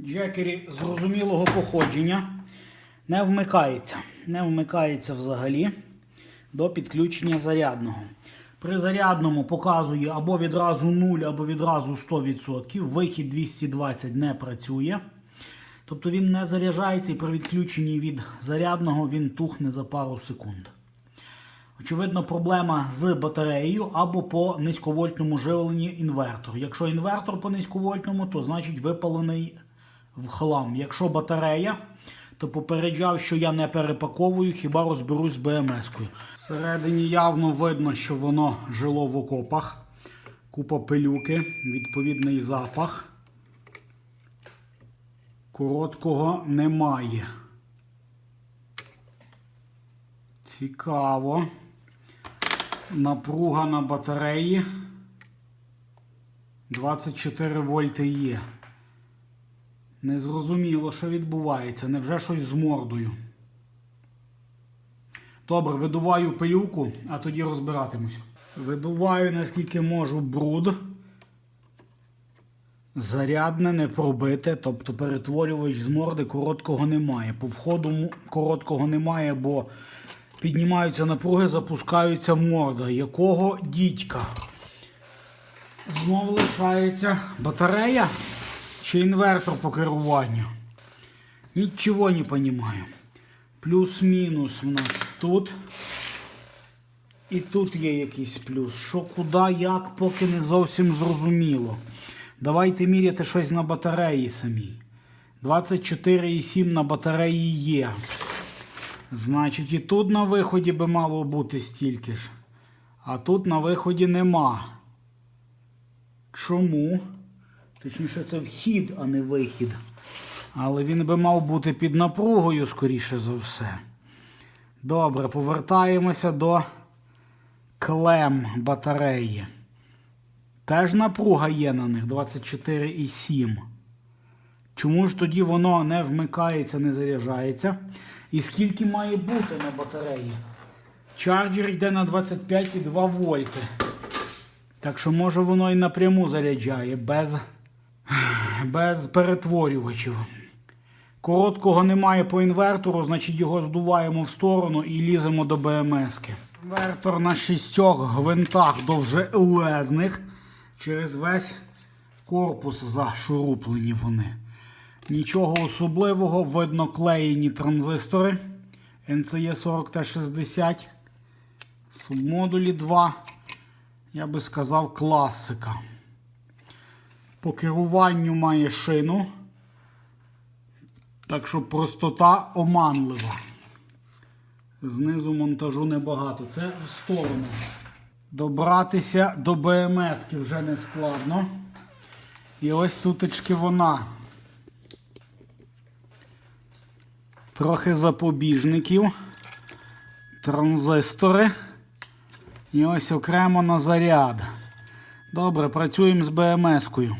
Джекері зрозумілого походження не вмикається. Не вмикається взагалі до підключення зарядного. При зарядному показує або відразу 0, або відразу 100%. Вихід 220 не працює. Тобто він не заряджається і при відключенні від зарядного він тухне за пару секунд. Очевидно, проблема з батареєю або по низьковольтному живленні інвертор. Якщо інвертор по низьковольтному, то значить випалений в хлам. Якщо батарея, то попереджав, що я не перепаковую, хіба розберусь з БМС-кою. Всередині явно видно, що воно жило в окопах. Купа пилюки, відповідний запах. Короткого немає. Цікаво. Напруга на батареї 24 вольти є. Незрозуміло, що відбувається. Невже щось з мордою? Добре, видуваю пилюку, а тоді розбиратимусь. Видуваю, наскільки можу, бруд. Зарядне, не пробите, тобто перетворювач з морди короткого немає. По входу короткого немає, бо піднімаються напруги, запускаються морда. Якого дідька? Знову лишається батарея чи інвертор по керуванню. Нічого не розумію. Плюс-мінус в нас тут. І тут є якийсь плюс. Що куди, як, поки не зовсім зрозуміло. Давайте міряти щось на батареї самій. 24,7 на батареї є. Значить, і тут на виході би мало бути стільки ж. А тут на виході нема. Чому? Точніше, це вхід, а не вихід. Але він би мав бути під напругою, скоріше за все. Добре, повертаємося до клем батареї. Теж напруга є на них 24,7. Чому ж тоді воно не вмикається, не заряджається? І скільки має бути на батареї? Чарджер йде на 25,2 вольти. Так що, може, воно і напряму заряджає без, без перетворювачів. Короткого немає по інвертору, значить його здуваємо в сторону і ліземо до БМСки. Інвертор на шістьох гвинтах довжелезних. Через весь корпус зашуруплені вони. Нічого особливого, видно клеєні транзистори NCE 40T60. Субмодулі 2. Я би сказав, класика. По керуванню має шину. Так що простота оманлива. Знизу монтажу небагато. Це в сторону. Добратися до БМС вже не складно. І ось тутечки вона. Трохи запобіжників. Транзистори. І ось окремо на заряд. Добре, працюємо з БМС-кою.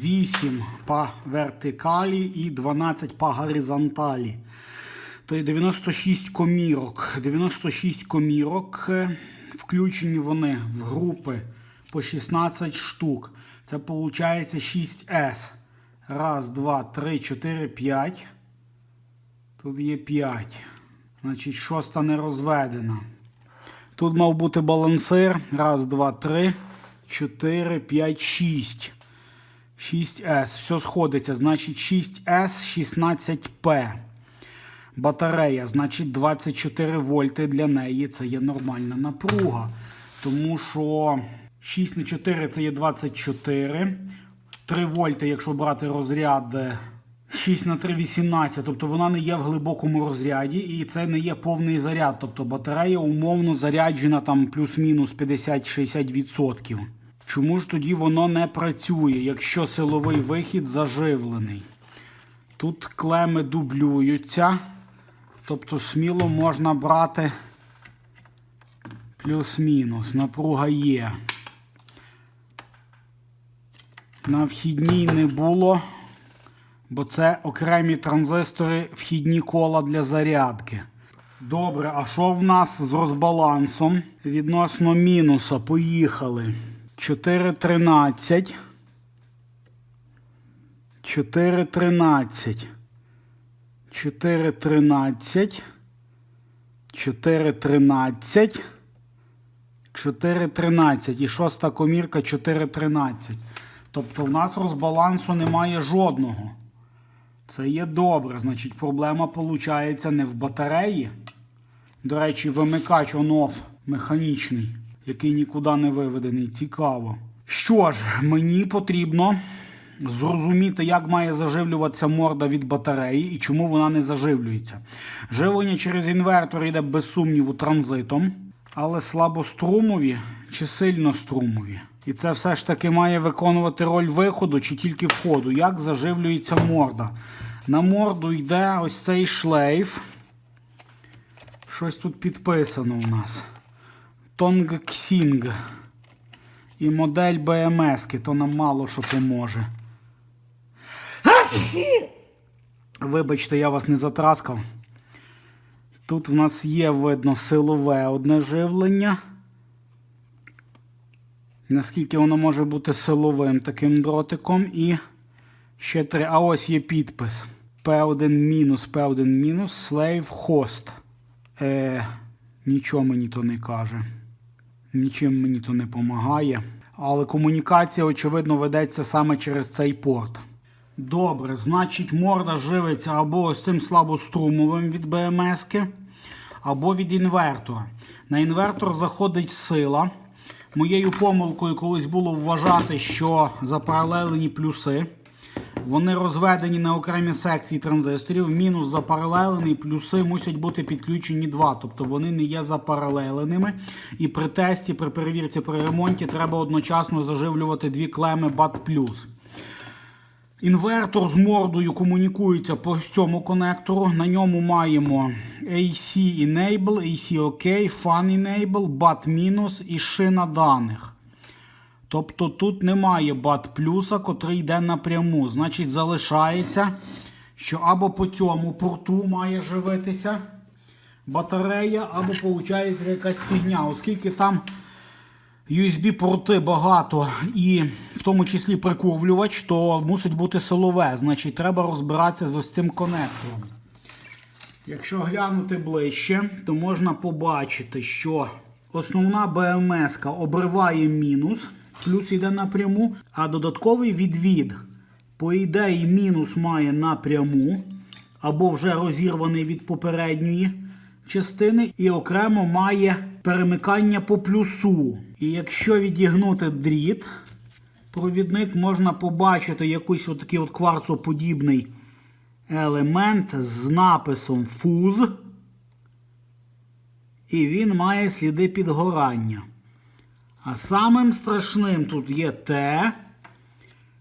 8 по вертикалі і 12 по горизонталі. То є 96 комірок. 96 комірок. е, Включені вони в групи по 16 штук. Це виходить 6С. Раз, два, три, чотири, п'ять. Тут є 5. Значить, шоста не розведена. Тут мав бути балансир. Раз, два, три, чотири, п'ять, шість. 6С. Все сходиться. Значить 6С 16П. Батарея, значить 24 вольти для неї це є нормальна напруга. Тому що 6 на 4 це є 24. 3 вольти, якщо брати розряд е, 6 на 3 18, тобто вона не є в глибокому розряді і це не є повний заряд. Тобто батарея умовно заряджена там плюс-мінус 50-60%. Чому ж тоді воно не працює, якщо силовий вихід заживлений? Тут клеми дублюються. Тобто сміло можна брати плюс-мінус. Напруга є. На вхідній не було, бо це окремі транзистори, вхідні кола для зарядки. Добре, а що в нас з розбалансом? Відносно мінуса. Поїхали. 4,13. 4.13. 4.13. 4.13. 4.13. І шоста комірка 4.13. Тобто в нас розбалансу немає жодного. Це є добре. Значить, проблема виходить не в батареї. До речі, вимикач on-off механічний, який нікуди не виведений. Цікаво. Що ж, мені потрібно зрозуміти, як має заживлюватися морда від батареї і чому вона не заживлюється. Живлення через інвертор йде без сумніву транзитом, але слабострумові чи сильнострумові. І це все ж таки має виконувати роль виходу чи тільки входу. Як заживлюється морда? На морду йде ось цей шлейф. Щось тут підписано у нас. Тонгксінг. І модель BMS, то нам мало що поможе. Вибачте, я вас не затраскав. Тут в нас є, видно, силове одне живлення. Наскільки воно може бути силовим таким дротиком. І ще три. А ось є підпис. P1 мінус, P1 мінус, slave host. Е, нічого мені то не каже. Нічим мені то не допомагає. Але комунікація, очевидно, ведеться саме через цей порт. Добре, значить, морда живиться або ось цим слабострумовим від БМС, або від інвертора. На інвертор заходить сила. Моєю помилкою колись було вважати, що запаралелені плюси. Вони розведені на окремі секції транзисторів. Мінус запаралелений, плюси мусять бути підключені два. Тобто вони не є запаралеленими. І при тесті, при перевірці, при ремонті треба одночасно заживлювати дві клеми BAT+. Інвертор з мордою комунікується по цьому конектору. На ньому маємо AC Enable, AC OK, Fan Enable, BAT- і шина даних. Тобто тут немає BAT плюса, котрий йде напряму. Значить, залишається, що або по цьому порту має живитися батарея, або виходить якась фігня, оскільки там USB-порти багато і в тому числі прикурвлювач, то мусить бути силове. Значить, треба розбиратися з ось цим конектором. Якщо глянути ближче, то можна побачити, що основна БМС обриває мінус, плюс йде напряму, а додатковий відвід, по ідеї, мінус має напряму, або вже розірваний від попередньої частини, і окремо має перемикання по плюсу. І якщо відігнути дріт, провідник можна побачити якийсь отакий от кварцоподібний елемент з написом фуз. І він має сліди підгорання. А самим страшним тут є те,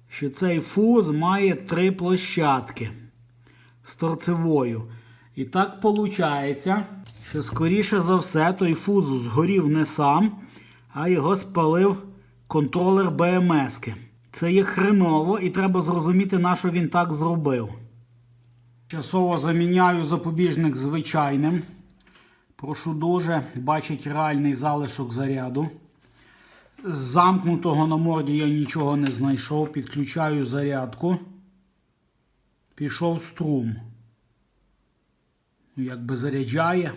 що цей фуз має три площадки з торцевою. І так виходить, що скоріше за все той фуз згорів не сам, а його спалив контролер БМС. Це є хреново і треба зрозуміти, на що він так зробив. Часово заміняю запобіжник звичайним. Прошу дуже, бачить реальний залишок заряду. Замкнутого на морді я нічого не знайшов. Підключаю зарядку. Пішов струм. Ну, Якби заряджає.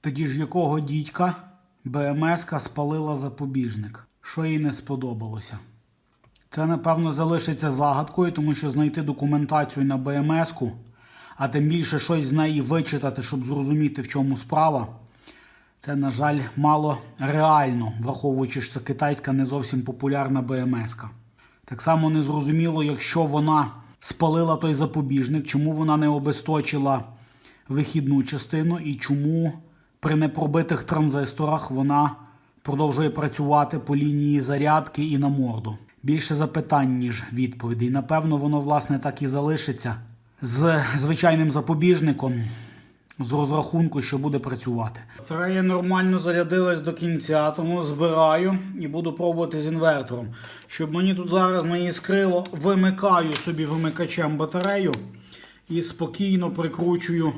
Тоді ж якого дідька БМС-ка спалила запобіжник. Що їй не сподобалося. Це, напевно, залишиться загадкою, тому що знайти документацію на БМС-ку, а тим більше щось з неї вичитати, щоб зрозуміти, в чому справа. Це, на жаль, мало реально, враховуючи, що це китайська не зовсім популярна БМС-ка. Так само незрозуміло, якщо вона спалила той запобіжник, чому вона не обесточила вихідну частину і чому при непробитих транзисторах вона продовжує працювати по лінії зарядки і на морду. Більше запитань, ніж відповідей. Напевно, воно, власне, так і залишиться з звичайним запобіжником, з розрахунку, що буде працювати. Батарея нормально зарядилась до кінця, тому збираю і буду пробувати з інвертором. Щоб мені тут зараз не іскрило, вимикаю собі вимикачем батарею і спокійно прикручую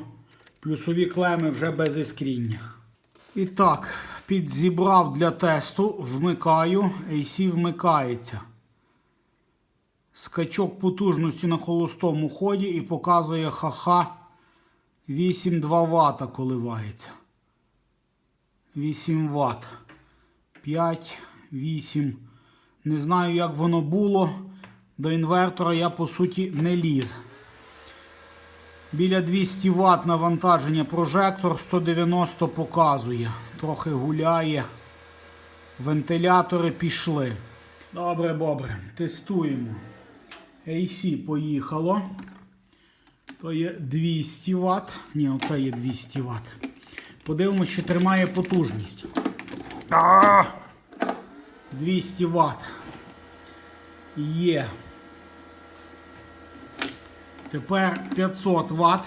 плюсові клеми вже без іскріння. І так, підзібрав для тесту, вмикаю, AC вмикається. скачок потужності на холостому ході і показує ха-ха 8,2 Вт коливається. 8 Вт. 5, 8. Не знаю, як воно було. До інвертора я по суті не ліз. Біля 200 Вт навантаження прожектор 190 показує. Трохи гуляє. Вентилятори пішли. Добре, добре. Тестуємо. AC поїхало. То є 200 Вт. Ні, оце є 200 Вт. Подивимось, чи тримає потужність. А! 200 Вт. Є. Тепер 500 Вт.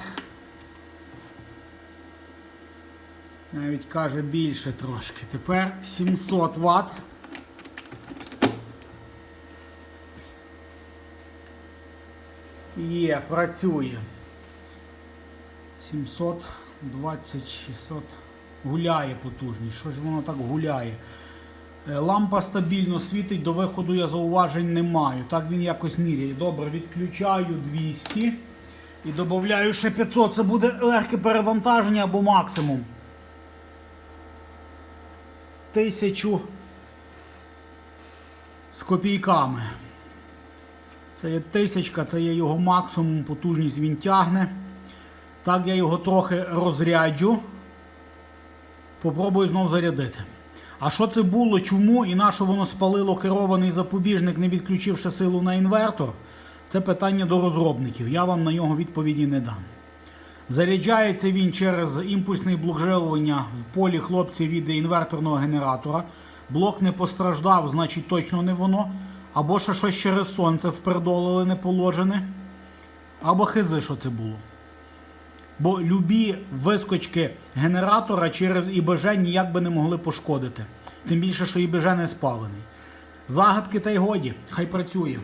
Навіть каже більше трошки. Тепер 700 Вт. Є, працює. 720, 600. Гуляє потужність. Що ж воно так гуляє? Е, Лампа стабільно світить, до виходу я зауважень не маю. Так він якось міряє. Добре, відключаю 200 і додаю ще 500. Це буде легке перевантаження або максимум. 1000 з копійками. Це є тисячка, це є його максимум, потужність він тягне. Так я його трохи розряджу. Попробую знов зарядити. А що це було, чому і на що воно спалило керований запобіжник, не відключивши силу на інвертор? Це питання до розробників. Я вам на нього відповіді не дам. Заряджається він через імпульсний блок в полі хлопці від інверторного генератора. Блок не постраждав, значить точно не воно. Або ще щось через сонце впердолили неположене. Або хизи, що це було. Бо любі вискочки генератора через ІБЖ ніяк би не могли пошкодити. Тим більше, що ІБЖ не спалений. Загадки та й годі, хай працює.